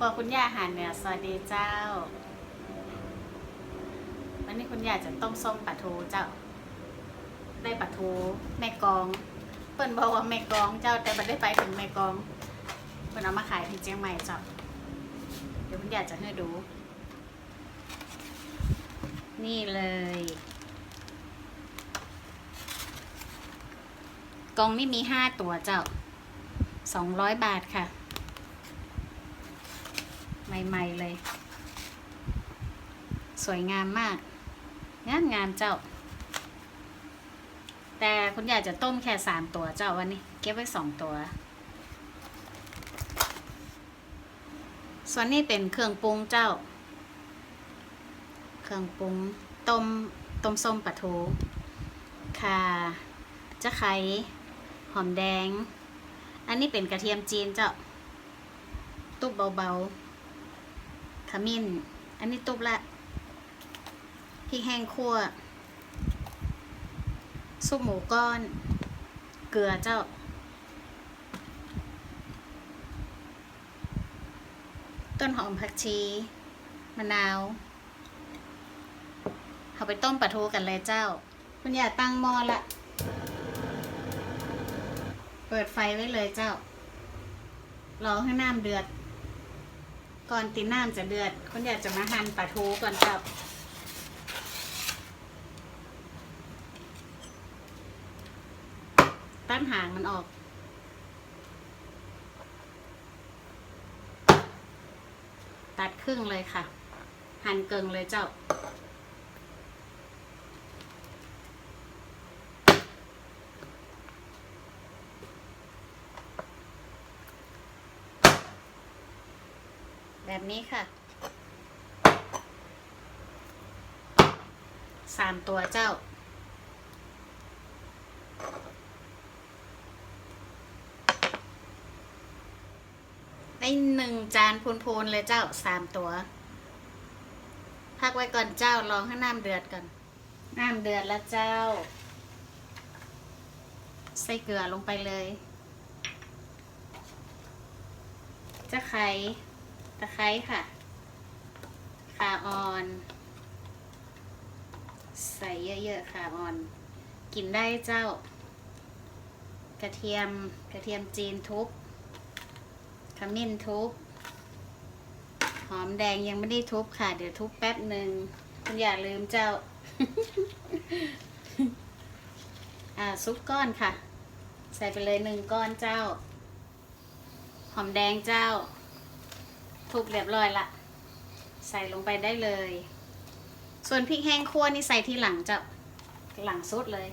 ครัวคุณย่าอาหารเหนือสวัสดีเจ้า วันนี้คุณย่าจะต้มส้มปลาทูเจ้า ได้ปลาทูแม่กอง เปิ้นบอกว่าแม่กองเจ้าแต่ไม่ได้ไปถึงแม่กองเปิ้นเอามาขายที่เชียงใหม่เจ้า เดี๋ยวคุณย่าจะให้ดู นี่เลยกองนี่มีห้าตัวเจ้าสองร้อยบาทค่ะ ใหม่ๆเลย สวยงามมาก งามงามเจ้า แต่คุณยากจะต้มแค่สามตัวเจ้าวันนี้ เก็บไว้สองตัว ส่วนนี้เป็นเครื่องปรุงเจ้า เครื่องปรุงต้มต้มส้มปลาทูค่ะจะไข่หอมแดง อันนี้เป็นกระเทียมจีนเจ้า ตุบเบาๆ ขมิ้น อันนี้ตุบละพริกแห้งคั่วซุปหมูก้อน เกลือเจ้า ต้นหอมผักชี มะนาวเอาไปต้มปลาทูกันเลยเจ้า คุณอย่าตั้งหม้อละ เปิดไฟไว้เลยเจ้า รอให้น้ำเดือด ก่อนตีน้ำจะเดือดคุณอยากจะมาหั่นปลาทูก่อนเจ้าตั้นหางมันออก ตัดครึ่งเลยค่ะ หั่นเกิงเลยเจ้า แบบนี้ค่ะสามตัวเจ้า ได้หนึ่งจานพูนๆเลยเจ้าสามตัว พักไว้ก่อนเจ้าลองให้น้ำเดือดก่อน น้ำเดือดแล้วเจ้า ใส่เกลือลงไปเลย จะไข่ ตะไคร้ค่ะขาอ่อน ใส่เยอะๆขาอ่อน กินได้เจ้า กระเทียมกระเทียมจีนทุบขมิ้นทุบหอมแดงยังไม่ได้ทุบค่ะ เดี๋ยวทุบแป๊บหนึ่งคุณอย่าลืมเจ้า อ่าซุปก้อนค่ะ ใส่ไปเลยหนึ่งก้อนเจ้า หอมแดงเจ้า ทุบเรียบร้อยละ ใส่ลงไปได้เลย ส่วนพริกแห้งคั่วนี่ใส่ทีหลังจ้าหลังสุดเลย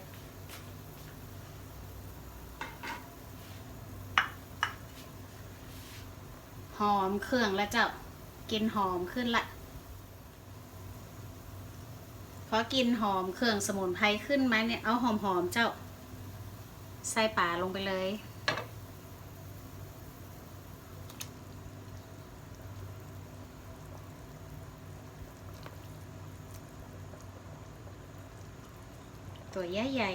หอมเครื่องแล้วเจ้ากินหอมขึ้นละพอกินหอมเครื่องสมุนไพรขึ้นไหมเนี่ยเอาหอมหอมเจ้า ใส่ป่าลงไปเลย ตัวใหญ่ใหญ่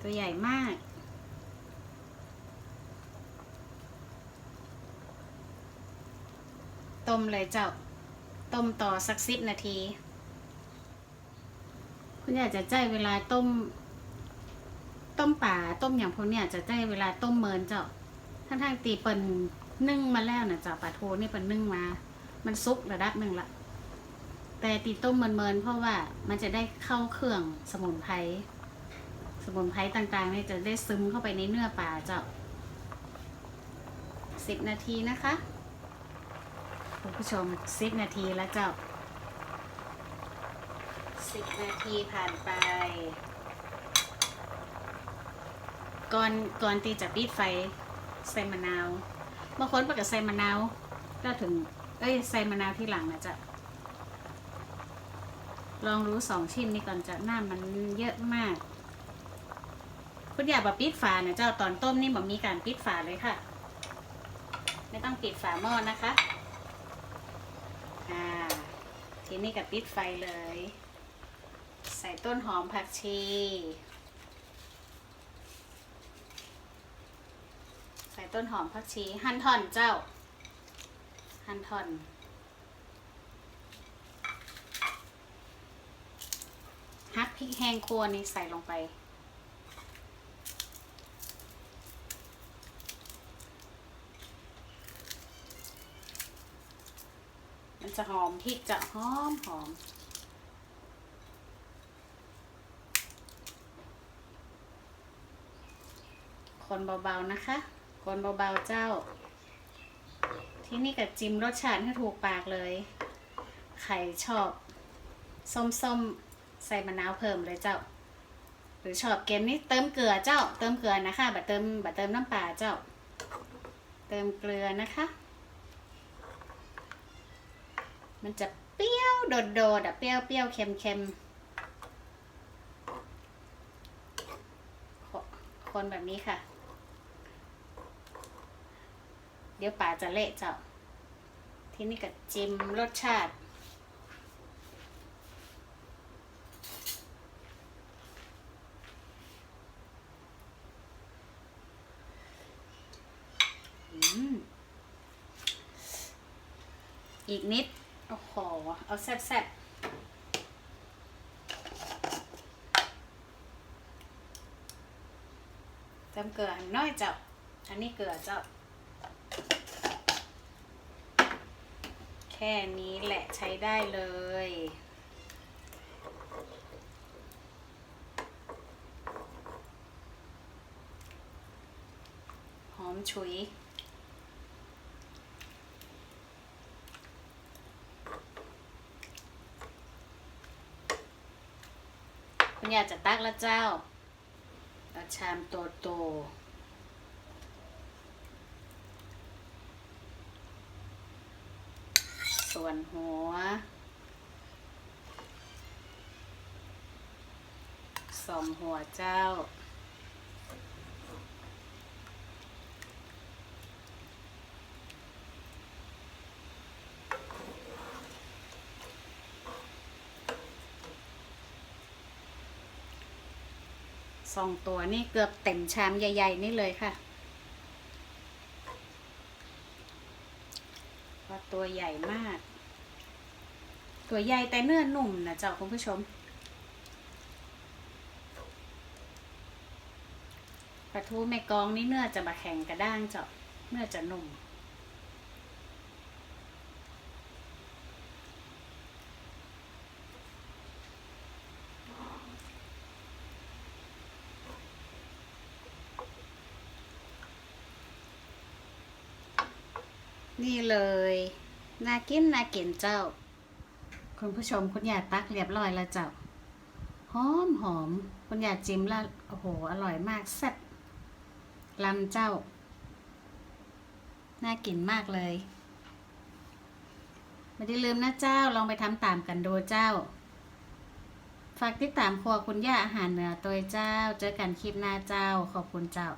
ตัวใหญ่มาก ต้มเลยเจ้า ต้มต่อสักสิบนาที คุณอยากจะใจเวลาต้ม ต้มป่าต้มอย่างพวกเนี่ยจะใจเวลาต้มเมินเจ้าทั้งๆตีเปิ่นนึ่งมาแล้วนะเจ้าปลาทูนี่เปิ่นนึ่งมา มันซุกระดับหนึ่งละ แต่ตีต้มเมินๆเพราะว่ามันจะได้เข้าเครื่องสมุนไพรสมุนไพรต่างๆนี่จะได้ซึมเข้าไปในเนื้อปลาเจ้าสิบนาทีนะคะคุณผู้ชมสิบนาทีแล้วเจ้าสิบนาทีผ่านไป ก่อนก่อนตีจะปิดไฟใส่มะนาวบางคนปกติใส่มะนาวแล้วถึง เอ้ยใส่มะนาวที่หลังนะจ๊ะ ลองรู้สองชิ้นนี้ก่อนจะหน้ามันเยอะมากคุณอยาแบบปิดฝาเนี่ยเจ้าตอนต้มนี่แบบมีการปิดฝาเลยค่ะ ไม่ต้องปิดฝาหม้อนะคะอ่าทีนี้กับปิดไฟเลย ใส่ต้นหอมผักชีใส่ต้นหอมผักชีหั่นท่อนเจ้าหั่นท่อน ฮักพริกแห้งคั่วนี่ใส่ลงไป มันจะหอมพริกจะหอมหอมคนเบาๆนะคะคนเบาๆเจ้า ที่นี่กับจิ้มรสชาติให้ถูกปากเลยใครชอบ ส้มๆ ใส่มะนาวเพิ่มเลยเจ้า หรือชอบเกมนี้เติมเกลือเจ้า เติมเกลือนะคะบัดเติมบัดเติมน้ำปลาเจ้า เติมเกลือนะคะ มันจะเปรี้ยวโดดๆอะเปรี้ยวเปรี้ยวเค็มเค็มคคนแบบนี้ค่ะ เดี๋ยวป่าจะเละเจ้า ที่นี่ก็จิ้มรสชาติ อืม อีกนิด โอ้โห เอาแซ่บๆเติมเกลือนน้อยเจ้า อันนี้เกลือเจ้า แค่นี้แหละใช้ได้เลยหอมฉุย คุณอยากจะตักแล้วเจ้าเอาชามโตโตส่วนหัว สอมหัวเจ้า สองตัวนี่เกือบเต็มชามใหญ่ ๆ นี่เลยค่ะว่าตัวใหญ่มาก ตัวใหญ่แต่เนื้อนุ่มนะเจ้าคุณผู้ชมปลาทูแม่กองนี่เนื้อจะมาแข็งกระด้างเจ้าเนื้อจะนุ่ม นี่เลยน่ากินน่ากินเจ้า คุณผู้ชมคุณยายตักเรียบร้อยแล้วเจ้าหอมหอมคุณยายจิ้มแล้วโอ้โห อร่อยมากแซ่บลำเจ้า น่ากินมากเลย ไม่ได้ลืมนะเจ้าลองไปทำตามกันดูเจ้า ฝากติดตามครัวคุณย่าอาหารเหนือตัวเจ้า เจอกันคลิปหน้าเจ้าขอบคุณเจ้า